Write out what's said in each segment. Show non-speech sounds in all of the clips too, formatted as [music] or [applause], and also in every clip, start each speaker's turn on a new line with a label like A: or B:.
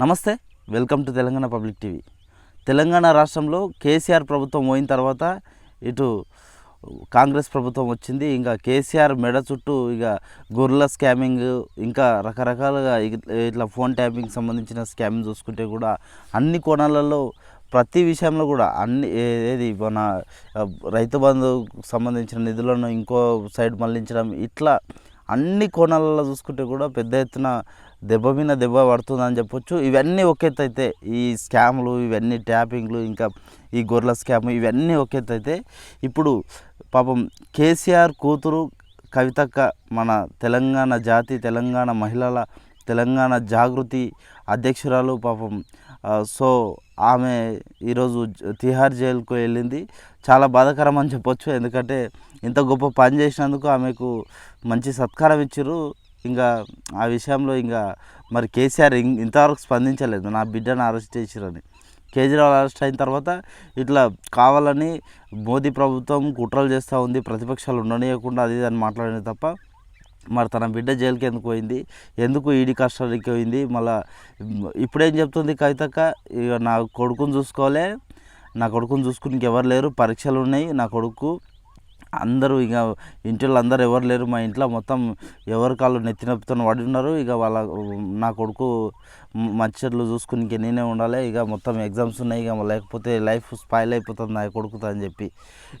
A: నమస్తే welcome to Telangana public TV. Telangana రాష్ట్రంలో KCR ప్రభుత్వం పోయిన తర్వాత ఇటు కాంగ్రెస్ ప్రభుత్వం వచ్చింది. ఇంకా కేసీఆర్ మెడ చుట్టూ ఇక గొర్రెల స్కామింగ్ ఇంకా రకరకాలుగా ఇట్లా ఫోన్ ట్యాపింగ్ సంబంధించిన స్కామింగ్ చూసుకుంటే కూడా అన్ని కోణాలలో ప్రతి విషయంలో కూడా అన్ని ఏది మన రైతు బంధుకు సంబంధించిన నిధులను ఇంకో సైడ్ మళ్ళించడం ఇట్లా అన్ని కోణాలలో చూసుకుంటే కూడా పెద్ద ఎత్తున దెబ్బ మీద దెబ్బ పడుతుందని చెప్పొచ్చు. ఇవన్నీ ఒక ఈ స్కామ్లు ఇవన్నీ ట్యాపింగ్లు ఇంకా ఈ గొర్రెల స్కామ్ ఇవన్నీ ఒక ఇప్పుడు పాపం కేసీఆర్ కూతురు కవితక్క మన తెలంగాణ జాతి తెలంగాణ మహిళల తెలంగాణ జాగృతి అధ్యక్షురాలు పాపం సో ఆమె ఈరోజు తిహార్ జైలుకు వెళ్ళింది. చాలా బాధాకరం అని చెప్పొచ్చు. ఎందుకంటే ఇంత గొప్ప పని చేసినందుకు ఆమెకు మంచి సత్కారం ఇచ్చారు ఇంకా ఆ విషయంలో ఇంకా మరి కేసీఆర్ ఇంతవరకు స్పందించలేదు. నా బిడ్డను అరెస్ట్ చేసిరని. కేజ్రీవాల్ అరెస్ట్ అయిన తర్వాత ఇట్లా కావాలని మోదీ ప్రభుత్వం కుట్రలు చేస్తూ ఉంది ప్రతిపక్షాలు ఉండనీయకుండా అది ఇది అని మాట్లాడింది తప్ప మరి తన బిడ్డ జైలుకి ఎందుకు పోయింది? ఎందుకు ఈడీ కస్టడీకి పోయింది? మళ్ళా ఇప్పుడేం చెప్తుంది కవితక్క? ఇక నా కొడుకుని చూసుకోలే నా కొడుకుని చూసుకుని ఎవరు లేరు పరీక్షలు ఉన్నాయి నా కొడుకు అందరూ ఇక ఇంట్లో అందరు ఎవరు లేరు. మా ఇంట్లో మొత్తం ఎవరి కాళ్ళు నెత్తి నొప్పితో పడి ఉన్నారు. ఇక వాళ్ళ నా కొడుకు మచ్చట్లు చూసుకుని ఇంక నేనే ఉండాలి. ఇక మొత్తం ఎగ్జామ్స్ ఉన్నాయి. ఇక లేకపోతే లైఫ్ స్పాయిల్ అయిపోతుంది నా కొడుకుతో అని చెప్పి.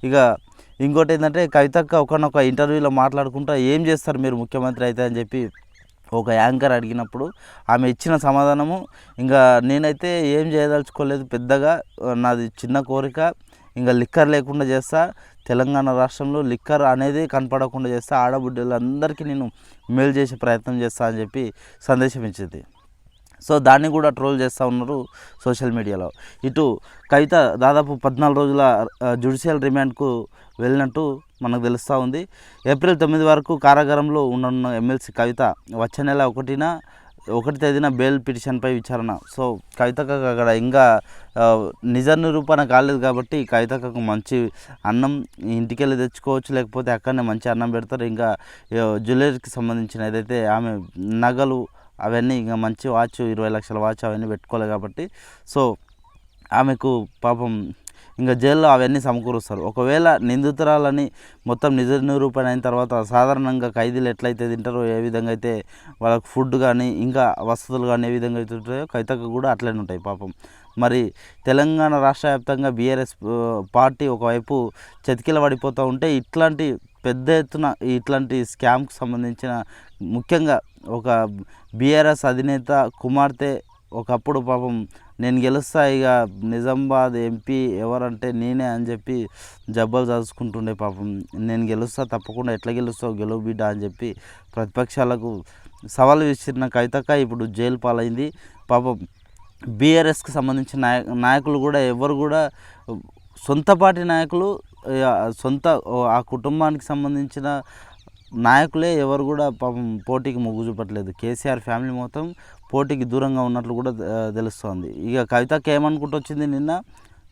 A: ఇక ఇంకోటి ఏంటంటే కవితక్క ఒకనొక ఇంటర్వ్యూలో మాట్లాడుకుంటా ఏం చేస్తారు మీరు ముఖ్యమంత్రి అయితే? అని చెప్పి ఒక యాంకర్ అడిగినప్పుడు ఆమె ఇచ్చిన సమాధానము ఇంకా నేనైతే ఏం చేయదలుచుకోలేదు పెద్దగా. నాది చిన్న కోరిక. ఇంకా లిక్కర్ లేకుండా చేస్తా. తెలంగాణ రాష్ట్రంలో లిక్కర్ అనేది కనపడకుండా చేస్తా. ఆడబిడ్డలందరికీ నేను మేలు చేసే ప్రయత్నం చేస్తా అని చెప్పి సందేశం ఇచ్చింది. సో దాన్ని కూడా ట్రోల్ చేస్తూ ఉన్నారు సోషల్ మీడియాలో. ఇటు కవిత దాదాపు పద్నాలుగు రోజుల జ్యుడిషియల్ రిమాండ్కు వెళ్ళినట్టు మనకు తెలుస్తూ ఉంది. ఏప్రిల్ తొమ్మిది వరకు కారాగారంలో ఉండనున్న ఎమ్మెల్సీ కవిత వచ్చే నెల ఒకటిన ఒకటి తేదీన బెయిల్ పిటిషన్పై విచారణ. సో కవితకు అక్కడ ఇంకా నిజ నిరూపణ కాలేదు కాబట్టి కవితకు మంచి అన్నం ఇంటికి వెళ్ళి తెచ్చుకోవచ్చు లేకపోతే అక్కడనే మంచి అన్నం పెడతారు. ఇంకా జ్యువెలరీకి సంబంధించిన ఏదైతే ఆమె నగలు అవన్నీ ఇంకా మంచి వాచ్ ఇరవై లక్షల వాచ్ అవన్నీ పెట్టుకోలేదు కాబట్టి సో ఆమెకు పాపం ఇంకా జైల్లో అవన్నీ సమకూరుస్తారు. ఒకవేళ నిందితురాలని మొత్తం నిజ నిరూపణ అయిన తర్వాత సాధారణంగా ఖైదీలు ఎట్లయితే తింటారో ఏ విధంగా అయితే వాళ్ళకి ఫుడ్ కానీ ఇంకా వసతులు కానీ ఏ విధంగా అయితే ఉంటాయో కైతకు కూడా అట్లనే ఉంటాయి పాపం. మరి తెలంగాణ రాష్ట్ర వ్యాప్తంగా బీఆర్ఎస్ పార్టీ ఒకవైపు చతికిల పడిపోతూ ఉంటే ఇట్లాంటి పెద్ద ఎత్తున ఇట్లాంటి స్కామ్కు సంబంధించిన ముఖ్యంగా ఒక బీఆర్ఎస్ అధినేత కుమార్తె ఒకప్పుడు పాపం నేను గెలుస్తా ఇక నిజామాబాద్ ఎంపీ ఎవరంటే నేనే అని చెప్పి జబ్బలు చదువుకుంటుండే పాపం. నేను గెలుస్తా తప్పకుండా ఎట్లా గెలుస్తావు గెలువు బిడ్డ అని చెప్పి ప్రతిపక్షాలకు సవాలు విసిరిన కవితక్క ఇప్పుడు జైలు పాలైంది. పాపం బీఆర్ఎస్కి సంబంధించిన నాయ నాయకులు కూడా ఎవరు కూడా సొంత పార్టీ నాయకులు సొంత ఆ కుటుంబానికి సంబంధించిన నాయకులే ఎవరు కూడా పాపం పోటీకి మొగ్గు చూపట్లేదు. కేసీఆర్ ఫ్యామిలీ మొత్తం పోటీకి దూరంగా ఉన్నట్లు కూడా తెలుస్తోంది. ఇక కవితకి ఏమనుకుంటూ వచ్చింది నిన్న?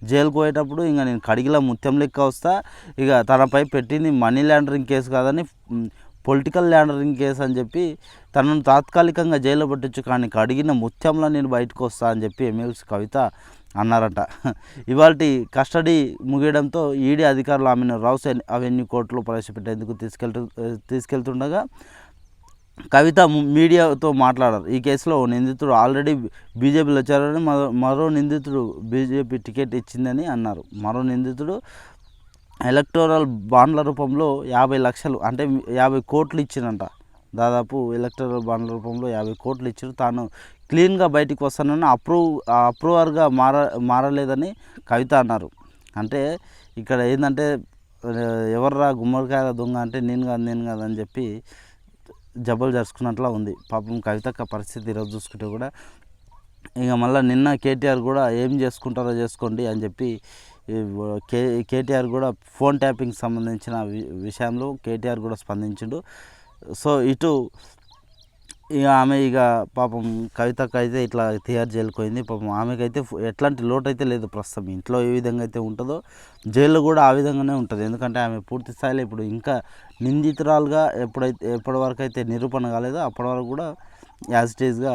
A: జైలుకు పోయేటప్పుడు ఇంకా నేను కడిగిలా ముత్యం లెక్క వస్తా. ఇక తనపై పెట్టింది మనీ ల్యాండరింగ్ కేసు కాదని పొలిటికల్ ల్యాండరింగ్ కేసు అని చెప్పి తనను తాత్కాలికంగా జైల్లో పెట్టచ్చు కానీ కడిగిన ముత్యంలో నేను బయటకు వస్తా అని చెప్పి ఎమ్మెల్సీ కవిత అన్నారట. [laughs] ఇవాళ కస్టడీ ముగియడంతో ఈడీ అధికారులు ఆమెను రౌస్ అవెన్యూ కోర్టులో ప్రవేశపెట్టేందుకు తీసుకెళ్తూ తీసుకెళ్తుండగా కవిత మీడియాతో మాట్లాడారు ఈ కేసులో ఓ నిందితుడు ఆల్రెడీ బీజేపీలో వచ్చారని మరో మరో నిందితుడు బీజేపీ టికెట్ ఇచ్చిందని అన్నారు. మరో నిందితుడు ఎలక్టోరల్ బాండ్ల రూపంలో యాభై లక్షలు అంటే యాభై కోట్లు ఇచ్చినంట దాదాపు ఎలక్టోరల్ బాండ్ల రూపంలో యాభై కోట్లు ఇచ్చారు తాను క్లీన్గా బయటికి వస్తానని అప్రూవ్ అప్రూవర్గా మార మారలేదని కవిత అన్నారు. అంటే ఇక్కడ ఏంటంటే ఎవర్రా గుమ్మడికాయల దొంగ అంటే నేను కాదు నేను కాదని చెప్పి జబ్బలు జరుచుకున్నట్లా ఉంది. పాపం కవితక్క పరిస్థితి ఈరోజు చూసుకుంటే కూడా ఇక మళ్ళీ నిన్న కేటీఆర్ కూడా ఏం చేసుకుంటారో చేసుకోండి అని చెప్పి కే కేటీఆర్ కూడా ఫోన్ ట్యాపింగ్ సంబంధించిన వి- విషయంలో కేటీఆర్ కూడా స్పందించిండు. సో ఇటు ఇక ఆమె ఇక పాపం కవితకు అయితే ఇట్లా తిహార్ జైలుకి పోయింది పాపం ఆమెకైతే ఎట్లాంటి లోటు అయితే లేదు ప్రస్తుతం. ఇంట్లో ఏ విధంగా అయితే ఉంటుందో జైల్లో కూడా ఆ విధంగానే ఉంటుంది. ఎందుకంటే ఆమె పూర్తి స్థాయిలో ఇప్పుడు ఇంకా నిందితురాలుగా ఎప్పుడైతే ఎప్పటి వరకు అయితే నిరూపణ కాలేదో అప్పటి వరకు కూడా యాజ్ ఇట్ ఈజ్గా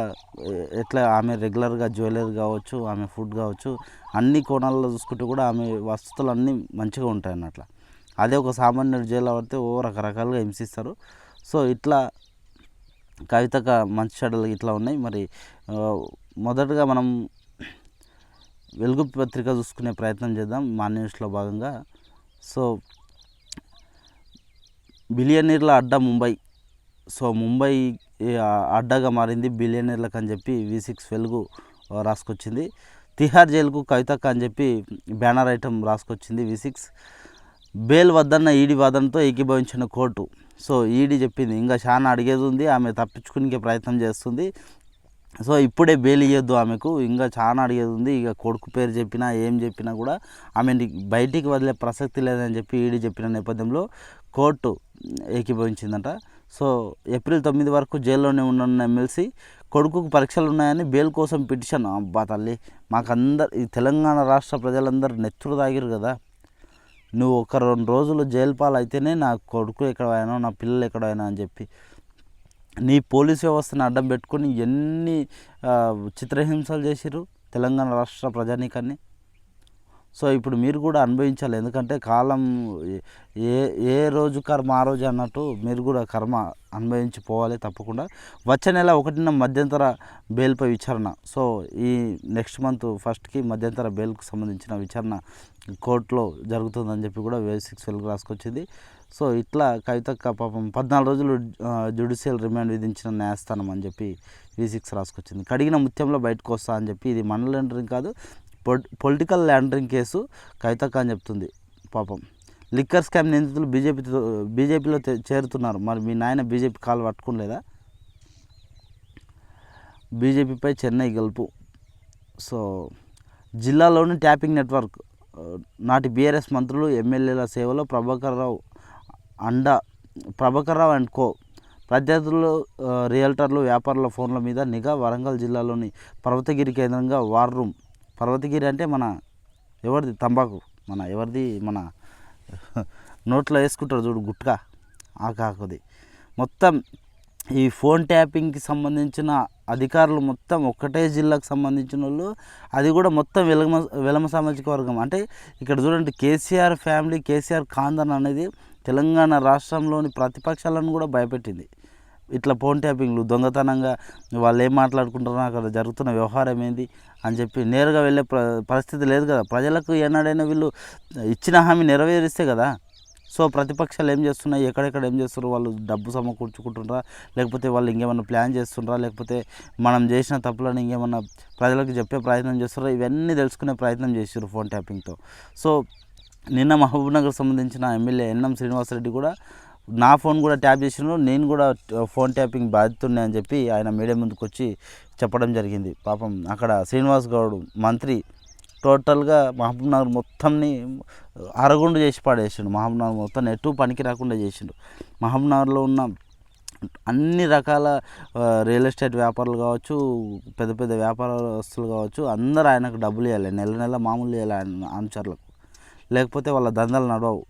A: ఎట్లా ఆమె రెగ్యులర్గా జ్యువెలరీ కావచ్చు ఆమె ఫుడ్ కావచ్చు అన్ని కోణాల్లో చూసుకుంటే కూడా ఆమె వసతులు అన్నీ మంచిగా ఉంటాయి అన్నట్ల అదే ఒక సామాన్యుడు జైల్లో పడితే ఓ రకరకాలుగా హింసిస్తారు. సో ఇట్లా కవితక మంచి చెడ్డలు ఇట్లా ఉన్నాయి. మరి మొదటగా మనం వెలుగు పత్రిక చూసుకునే ప్రయత్నం చేద్దాం. మా న్యూస్లో భాగంగా. సో బిలియనీర్ల అడ్డా ముంబై. సో ముంబై అడ్డగా అడ్డాగా మారింది బిలియనీర్లకు అని చెప్పి వి సిక్స్ వెలుగు రాసుకొచ్చింది. తిహార్ జైలుకు కవితక్క అని చెప్పి బ్యానర్ ఐటమ్ రాసుకొచ్చింది వి సిక్స్. బెయిల్ వద్దన్న ఈడీ వాదనతో ఏకీభవించిన కోర్టు. సో ఈడీ చెప్పింది ఇంకా చాలా అడిగేది ఉంది ఆమె తప్పించుకునే ప్రయత్నం చేస్తుంది. సో ఇప్పుడే బెయిల్ ఇవ్వద్దు ఆమెకు ఇంకా చాలా అడిగేది ఉంది ఇక కొడుకు పేరు చెప్పినా ఏం చెప్పినా కూడా ఆమె బయటికి వదిలే ప్రసక్తి లేదని చెప్పి ఈడీ చెప్పిన నేపథ్యంలో కోర్టు ఏకీభవించిందంట. సో ఏప్రిల్ తొమ్మిది వరకు జైల్లోనే ఉన్న ఎమ్మెల్సీ కొడుకుకు పరీక్షలు ఉన్నాయని బెయిల్ కోసం పిటిషన్. అబ్బా తల్లి మాకందరు ఈ తెలంగాణ రాష్ట్ర ప్రజలందరూ నెత్తురు తాగిరు కదా. నువ్వు ఒక రెండు రోజులు జైలు అయితేనే నా కొడుకు ఎక్కడైనా నా పిల్లలు ఎక్కడైనా అని చెప్పి నీ పోలీస్ వ్యవస్థను అడ్డం పెట్టుకొని ఎన్ని చిత్రహింసలు చేసిర్రు తెలంగాణ రాష్ట్ర ప్రజానీకాన్ని? సో ఇప్పుడు మీరు కూడా అనుభవించాలి. ఎందుకంటే కాలం ఏ ఏ రోజు కర్మ ఆ రోజు అన్నట్టు మీరు కూడా కర్మ అనుభవించి పోవాలి తప్పకుండా. వచ్చే నెల ఒకటిన మధ్యంతర బెయిల్పై విచారణ. సో ఈ నెక్స్ట్ మంత్ ఫస్ట్కి మధ్యంతర బెయిల్కు సంబంధించిన విచారణ కోర్టులో జరుగుతుందని చెప్పి కూడా వే సిక్స్ వెలుగు రాసుకొచ్చింది. సో ఇట్లా కవితక్క పాపం పద్నాలుగు రోజులు జ్యుడిషియల్ రిమాండ్ విధించిన న్యాయస్థానం అని చెప్పి వి సిక్స్ రాసుకొచ్చింది. కడిగిన ముత్యంలో బయటకు వస్తా అని చెప్పి ఇది మనీ ల్యాండరింగ్ కాదు పొలిటికల్ ల్యాండరింగ్ కేసు కవితక్క అని చెప్తుంది పాపం. లిక్కర్ స్కామ్ నిందితులు బీజేపీతో బీజేపీలో చేరుతున్నారు. మరి మీ నాయన బీజేపీ కాలు పట్టుకోలేదా బీజేపీపై చెన్నై గెలుపు. సో జిల్లాలోని ట్యాపింగ్ నెట్వర్క్ నాటి బీఆర్ఎస్ మంత్రులు ఎమ్మెల్యేల సేవలో ప్రభాకర్ రావు అండ ప్రభాకర్ రావు అండ్ కో ప్రత్యర్థులు రియల్టర్లు వ్యాపారుల ఫోన్ల మీద నిఘా వరంగల్ జిల్లాలోని పర్వతగిరి కేంద్రంగా వార్ రూమ్. పర్వతగిరి అంటే మన ఎవరిది? తంబాకు. మన ఎవరిది? మన నోట్లో వేసుకుంటారు చూడు గుట్కా. ఆ కాకుది. మొత్తం ఈ ఫోన్ ట్యాపింగ్కి సంబంధించిన అధికారులు మొత్తం ఒక్కటే జిల్లాకు సంబంధించిన వాళ్ళు అది కూడా మొత్తం వెలమ వెలమ సామాజిక వర్గం. అంటే ఇక్కడ చూడండి కేసీఆర్ ఫ్యామిలీ కేసీఆర్ ఖాందన్ అనేది తెలంగాణ రాష్ట్రంలోని ప్రతిపక్షాలను కూడా భయపెట్టింది. ఇట్లా ఫోన్ ట్యాపింగ్లు దొంగతనంగా వాళ్ళు ఏం మాట్లాడుకుంటారో అక్కడ జరుగుతున్న వ్యవహారం ఏంది అని చెప్పి నేరుగా వెళ్ళే ప్ర పరిస్థితి లేదు కదా. ప్రజలకు ఏనాడైనా వీళ్ళు ఇచ్చిన హామీ నెరవేరిస్తే కదా. సో ప్రతిపక్షాలు ఏం చేస్తున్నాయి? ఎక్కడెక్కడ ఏం చేస్తున్నారు? వాళ్ళు డబ్బు సమకూర్చుకుంటున్నారా? లేకపోతే వాళ్ళు ఇంకేమన్నా ప్లాన్ చేస్తున్నారా? లేకపోతే మనం చేసిన తప్పులను ఇంకేమన్నా ప్రజలకు చెప్పే ప్రయత్నం చేస్తున్నారా? ఇవన్నీ తెలుసుకునే ప్రయత్నం చేసారు ఫోన్ ట్యాపింగ్తో. సో నిన్న మహబూబ్నగర్ సంబంధించిన ఎమ్మెల్యే ఎన్ఎం శ్రీనివాసరెడ్డి కూడా నా ఫోన్ కూడా ట్యాప్ చేసినారు నేను కూడా ఫోన్ ట్యాపింగ్ బాధితుండే అని చెప్పి ఆయన మీడియా ముందుకు వచ్చి చెప్పడం జరిగింది. పాపం అక్కడ శ్రీనివాస్ గౌడ్ మంత్రి టోటల్గా మహబూబ్నగర్ మొత్తంని అరగుండు చేసి పాడేసిండు. మహబూబ్నగర్ మొత్తం ఎటు పనికి రాకుండా చేసిండు. మహబూబ్నగర్లో ఉన్న అన్ని రకాల రియల్ ఎస్టేట్ వ్యాపారులు కావచ్చు పెద్ద పెద్ద వ్యాపారస్తులు కావచ్చు అందరూ ఆయనకు డబ్బులు ఇవ్వాలి నెల నెల మామూలు ఇవ్వాలి ఆయన అనుచరులకు. లేకపోతే వాళ్ళ దందాలు నడవవు.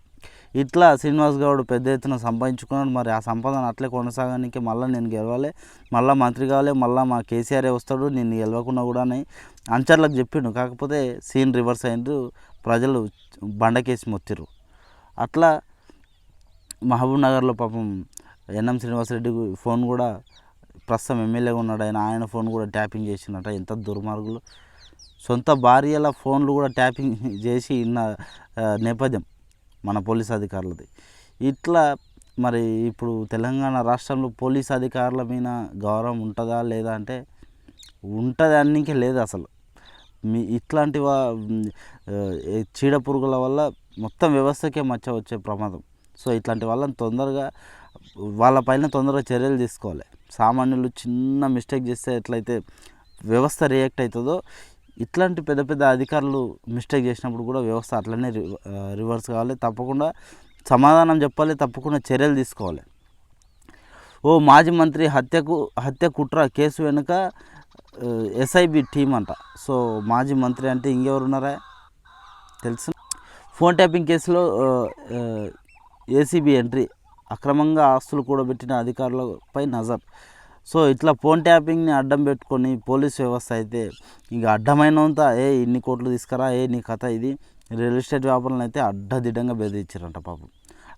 A: ఇట్లా శ్రీనివాస్ గౌడ్ పెద్ద ఎత్తున సంపాదించుకున్నాడు. మరి ఆ సంపాదన అట్లే కొనసాగానికి మళ్ళీ నేను గెలవాలి. మళ్ళీ మంత్రి కావాలి. మళ్ళీ మా కేసీఆర్ వస్తాడు. నేను గెలవకుండా కూడా అని అంచర్లకు చెప్పిండు. కాకపోతే సీన్ రివర్స్ అయిండు ప్రజలు బండకేసి మొత్తిరు అట్లా మహబూబ్ నగర్లో పాపం ఎన్ఎం శ్రీనివాసరెడ్డి ఫోన్ కూడా ప్రస్తుతం ఎమ్మెల్యేగా ఉన్నాడు. ఆయన ఆయన ఫోన్ కూడా ట్యాపింగ్ చేసిండట. ఎంత దుర్మార్గులు. సొంత భార్యల ఫోన్లు కూడా ట్యాపింగ్ చేసి ఇన్న నేపథ్యం. మన పోలీస్ అధికారులది. ఇట్లా మరి ఇప్పుడు తెలంగాణ రాష్ట్రంలో పోలీస్ అధికారుల మీద గౌరవం ఉంటుందా లేదా అంటే ఉంటుంది అన్నికే లేదు అసలు. మీ ఇట్లాంటి వా చీడ పురుగుల వల్ల మొత్తం వ్యవస్థకే మచ్చ వచ్చే ప్రమాదం. సో ఇట్లాంటి వాళ్ళని తొందరగా వాళ్ళపైన తొందరగా చర్యలు తీసుకోవాలి. సామాన్యులు చిన్న మిస్టేక్ చేస్తే ఎట్లయితే వ్యవస్థ రియాక్ట్ అవుతుందో ఇట్లాంటి పెద్ద పెద్ద అధికారులు మిస్టేక్ చేసినప్పుడు కూడా వ్యవస్థ అట్లనే రివర్స్ కావాలి. తప్పకుండా సమాధానం చెప్పాలి తప్పకుండా చర్యలు తీసుకోవాలి. ఓ మాజీ మంత్రి హత్యకు హత్య కుట్ర కేసు వెనుక ఎస్ఐబి టీం అంట. సో మాజీ మంత్రి అంటే ఇంకెవరు ఉన్నారా తెలుసు? ఫోన్ ట్యాపింగ్ కేసులో ఏసీబీ ఎంట్రీ. అక్రమంగా ఆస్తులు కూడబెట్టిన అధికారులపై నజర్. సో ఇట్లా ఫోన్ ట్యాపింగ్ని అడ్డం పెట్టుకొని పోలీస్ వ్యవస్థ అయితే ఇంకా అడ్డమైనంత ఏ ఇన్ని కోట్లు తీసుకురా ఏ నీ కథ ఇది రియల్ ఎస్టేట్ వ్యాపారాలను అయితే అడ్డదిడ్డంగా బెదిరించారంట పాపం.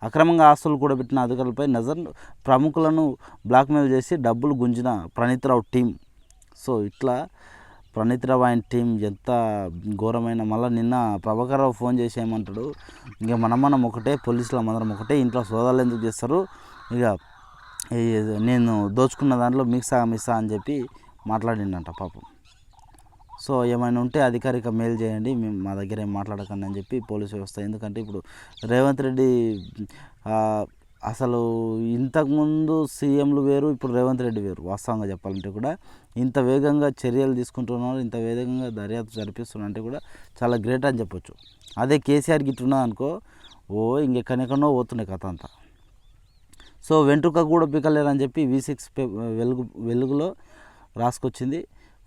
A: అక్రమంగా ఆస్తులు కూడా పెట్టిన అధికారులపై నజర్ ప్రముఖులను బ్లాక్మెయిల్ చేసి డబ్బులు గుంజిన ప్రణీత్రావు టీం సో ఇట్లా ప్రణీత్రావు ఆయన టీం ఎంత ఘోరమైన మళ్ళీ నిన్న ప్రభాకర్ రావు ఫోన్ చేసి ఏమంటాడు ఇక మనం మనం ఒకటే పోలీసులు అందరం ఒకటే ఇంట్లో సోదాలు ఎందుకు చేస్తారు? ఇక నేను దోచుకున్న దాంట్లో మీకు సగం ఇస్తా అని చెప్పి మాట్లాడిండంట పాపం. సో ఏమైనా ఉంటే అధికారిక మెయిల్ చేయండి మేము మా దగ్గర ఏం మాట్లాడకండి అని చెప్పి పోలీస్ వ్యవస్థ. ఎందుకంటే ఇప్పుడు రేవంత్ రెడ్డి అసలు ఇంతకుముందు సీఎంలు వేరు ఇప్పుడు రేవంత్ రెడ్డి వేరు. వాస్తవంగా చెప్పాలంటే కూడా ఇంత వేగంగా చర్యలు తీసుకుంటున్నారు ఇంత వేగంగా దర్యాప్తు జరిపిస్తున్నారు అంటే కూడా చాలా గ్రేట్ అని చెప్పొచ్చు. అదే కేసీఆర్ గిట్ అనుకో ఓ ఇంకెక్కడెక్కడో పోతుండే కథ అంతా. సో వెంట్రుక కూడా పీకలేరని చెప్పి వి సిక్స్ వెలుగు వెలుగులో రాసుకొచ్చింది.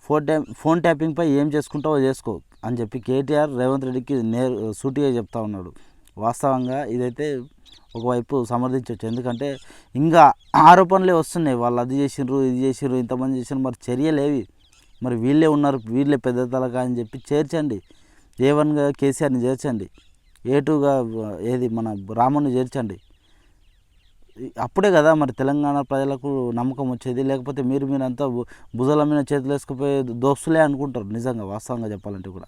A: ఫోన్ ట్యాప్ ఫోన్ ట్యాపింగ్పై ఏం చేసుకుంటావో చేసుకో అని చెప్పి కేటీఆర్ రేవంత్ రెడ్డికి నే సూటిగా చెప్తా ఉన్నాడు. వాస్తవంగా ఇదైతే ఒకవైపు సమర్థించవచ్చు ఎందుకంటే ఇంకా ఆరోపణలే వస్తున్నాయి. వాళ్ళు అది చేసిండ్రు ఇది చేసిండ్రు ఇంతమంది చేసిండ్రు మరి చర్యలేవి మరి వీళ్ళే ఉన్నారు వీళ్ళే పెద్ద తలకా అని చెప్పి చేర్చండి. ఏ వన్గా కేసీఆర్ని చేర్చండి. ఏ టూగా ఏది మన రాముని చేర్చండి. అప్పుడే కదా మరి తెలంగాణ ప్రజలకు నమ్మకం వచ్చేది. లేకపోతే మీరు మీరంతా భు- భుజాల మీద చేతులు వేసుకుపోయి దోస్తులే అనుకుంటారు నిజంగా వాస్తవంగా చెప్పాలంటే కూడా.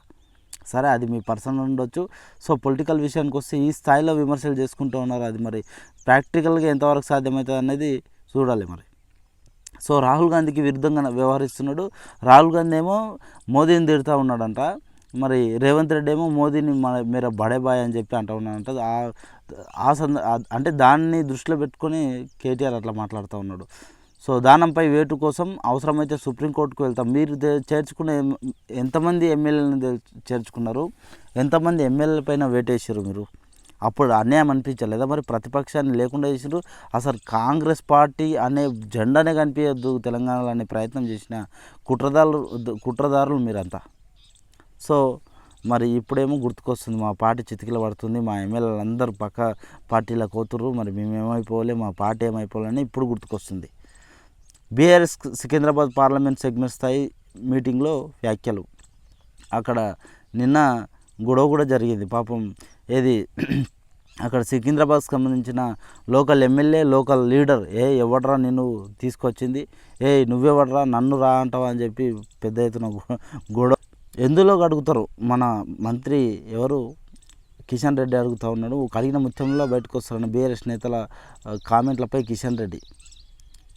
A: సరే అది మీ పర్సనల్ ఉండొచ్చు. సో పొలిటికల్ విషయానికి వస్తే ఈ స్థాయిలో విమర్శలు చేసుకుంటూ ఉన్నారు అది మరి ప్రాక్టికల్గా ఎంతవరకు సాధ్యమవుతుంది అనేది చూడాలి మరి. సో రాహుల్ గాంధీకి విరుద్ధంగా వ్యవహరిస్తున్నాడు. రాహుల్ గాంధీ ఏమో మోదీని తిడుతూ ఉన్నాడంట. మరి రేవంత్ రెడ్డి ఏమో మోదీని మన మీరు బడే బాయ్ అని చెప్పి అంటూ ఉన్నాడు ఆ ఆ సంద అంటే దాన్ని దృష్టిలో పెట్టుకొని కేటీఆర్ అట్లా మాట్లాడుతూ ఉన్నాడు. సో దానంపై వేటు కోసం అవసరమైతే సుప్రీంకోర్టుకు వెళ్తాం. మీరు చేర్చుకునే ఎంతమంది ఎమ్మెల్యేలను చేర్చుకున్నారు? ఎంతమంది ఎమ్మెల్యేల పైన వేటేసారు మీరు? అప్పుడు అన్యాయం అనిపించలేదా? మరి ప్రతిపక్షాన్ని లేకుండా చేసారు అసలు కాంగ్రెస్ పార్టీ అనే జెండానే కనిపించద్దు తెలంగాణలో అనే ప్రయత్నం చేసిన కుట్రదారులు కుట్రదారులు మీరంతా. సో మరి ఇప్పుడేమో గుర్తుకొస్తుంది మా పార్టీ చితికిల పడుతుంది మా ఎమ్మెల్యేలు అందరూ పక్క పార్టీల కూతురు మరి మేము మా పార్టీ ఏమైపోవాలని ఇప్పుడు గుర్తుకొస్తుంది. బీఆర్ఎస్ సికింద్రాబాద్ పార్లమెంట్ సెగ్మెంట్ స్థాయి మీటింగ్లో వ్యాఖ్యలు. అక్కడ నిన్న గొడవ కూడా జరిగింది పాపం ఏది [clears throat] అక్కడ సికింద్రాబాద్కి సంబంధించిన లోకల్ ఎమ్మెల్యే లోకల్ లీడర్ ఏ ఎవడరా నిన్ను తీసుకొచ్చింది ఏ నువ్వెవడరా నన్ను రా అంటావా అని చెప్పి పెద్ద ఎత్తున గొడవ ఎందులో అడుగుతారు మన మంత్రి ఎవరు? కిషన్ రెడ్డి అడుగుతా ఉన్నాడు. కలిగిన ముత్యంలో బయటకు వస్తారని బీఆర్ఎస్ నేతల కామెంట్లపై కిషన్ రెడ్డి.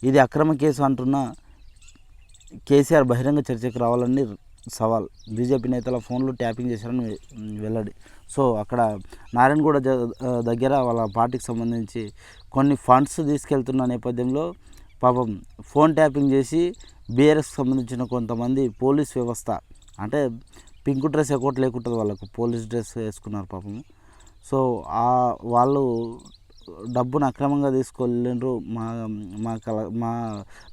A: ఇది అక్రమ కేసు అంటున్న కేసీఆర్ బహిరంగ చర్చకు రావాలని సవాల్. బీజేపీ నేతల ఫోన్లు ట్యాపింగ్ చేశారని వెల్లడి. సో అక్కడ నారాయణగూడ దగ్గర వాళ్ళ పార్టీకి సంబంధించి కొన్ని ఫండ్స్ తీసుకెళ్తున్న నేపథ్యంలో పాపం ఫోన్ ట్యాపింగ్ చేసి బీఆర్ఎస్కి సంబంధించిన కొంతమంది పోలీస్ వ్యవస్థ అంటే పింక్ డ్రెస్ ఎక్కటి లేకుంటుంది వాళ్ళకు పోలీస్ డ్రెస్ వేసుకున్నారు పాపం సో ఆ వాళ్ళు డబ్బును అక్రమంగా తీసుకెళ్ళిండ్రు. మా మా కల మా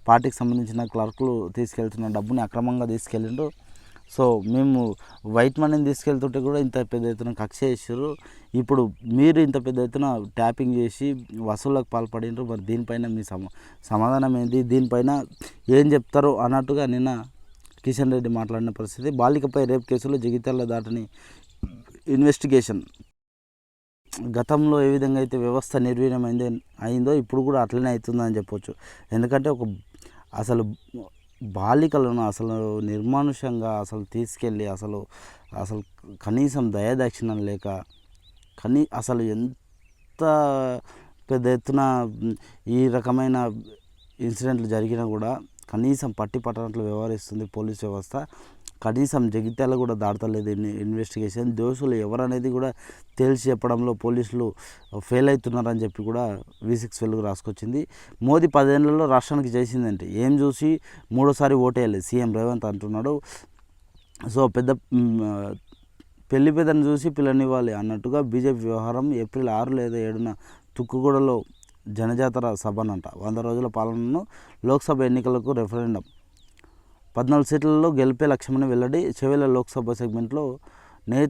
A: పార్టీకి సంబంధించిన క్లర్కులు తీసుకెళ్తున్న డబ్బుని అక్రమంగా తీసుకెళ్ళిండ్రు. సో మేము వైట్ మనీని తీసుకెళ్తుంటే కూడా ఇంత పెద్ద ఎత్తున కక్ష చేసారు ఇప్పుడు మీరు ఇంత పెద్ద ఎత్తున ట్యాపింగ్ చేసి వసూళ్ళకు పాల్పడిండ్రు మరి దీనిపైన మీ సమ సమాధానం ఏంటి దీనిపైన ఏం చెప్తారు అన్నట్టుగా నిన్న కిషన్ రెడ్డి మాట్లాడిన పరిస్థితి. బాలికపై రేప్ కేసులో జగిత్యాల దాటని ఇన్వెస్టిగేషన్. గతంలో ఏ విధంగా అయితే వ్యవస్థ నిర్వీర్యమైంది అయిందో ఇప్పుడు కూడా అట్లనే అవుతుందని చెప్పొచ్చు. ఎందుకంటే ఒక అసలు బాలికలను అసలు నిర్మానుషంగా అసలు తీసుకెళ్ళి అసలు అసలు కనీసం దయాదాక్షిణం లేక కనీ అసలు ఎంత పెద్ద ఎత్తున ఈ రకమైన ఇన్సిడెంట్లు జరిగినా కూడా కనీసం పట్టి పట్టనట్లు వ్యవహరిస్తుంది పోలీస్ వ్యవస్థ. కనీసం జగిత్యాల కూడా దాడతలేదు ఇన్- ఇన్వెస్టిగేషన్. దోషులు ఎవరనేది కూడా తేల్చి చెప్పడంలో పోలీసులు ఫెయిల్ అవుతున్నారని చెప్పి కూడా వి సిక్స్ వెలుగు రాసుకొచ్చింది. మోదీ పదేళ్ళలో రాష్ట్రానికి చేసిందంటే ఏం చూసి మూడోసారి ఓటేయాలి సీఎం రేవంత్ అంటున్నాడు. సో పెద్ద పెళ్ళి పెద్దను చూసి పిల్లనివ్వాలి అన్నట్టుగా బీజేపీ వ్యవహారం ఏప్రిల్ ఆరు లేదా ఏడున తుక్కుగూడలో జనజాతర సభనంట. వంద రోజుల పాలనను లోక్సభ ఎన్నికలకు రెఫరెండం. పద్నాలుగు సీట్లలో గెలిపే లక్ష్యమని వెల్లడి చెవేల లోక్సభ సెగ్మెంట్లో నే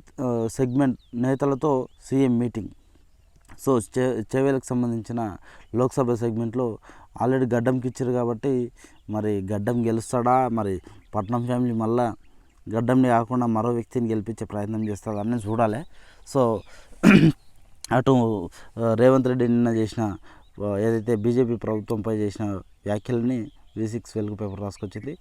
A: సెగ్మెంట్ నేతలతో సీఎం మీటింగ్. సో చె చెవేలకు సంబంధించిన లోక్సభ సెగ్మెంట్లో ఆల్రెడీ గడ్డంకి ఇచ్చారు కాబట్టి మరి గడ్డం గెలుస్తాడా? మరి పట్నం ఫ్యామిలీ మళ్ళా గడ్డంని కాకుండా మరో వ్యక్తిని గెలిపించే ప్రయత్నం చేస్తుందని చూడాలి. సో అటు రేవంత్ రెడ్డి నిన్న చేసిన ఏదైతే బీజేపీ ప్రభుత్వంపై చేసిన వ్యాఖ్యలని వి సిక్స్ వెలుగు పేపర్ రాసుకొచ్చింది.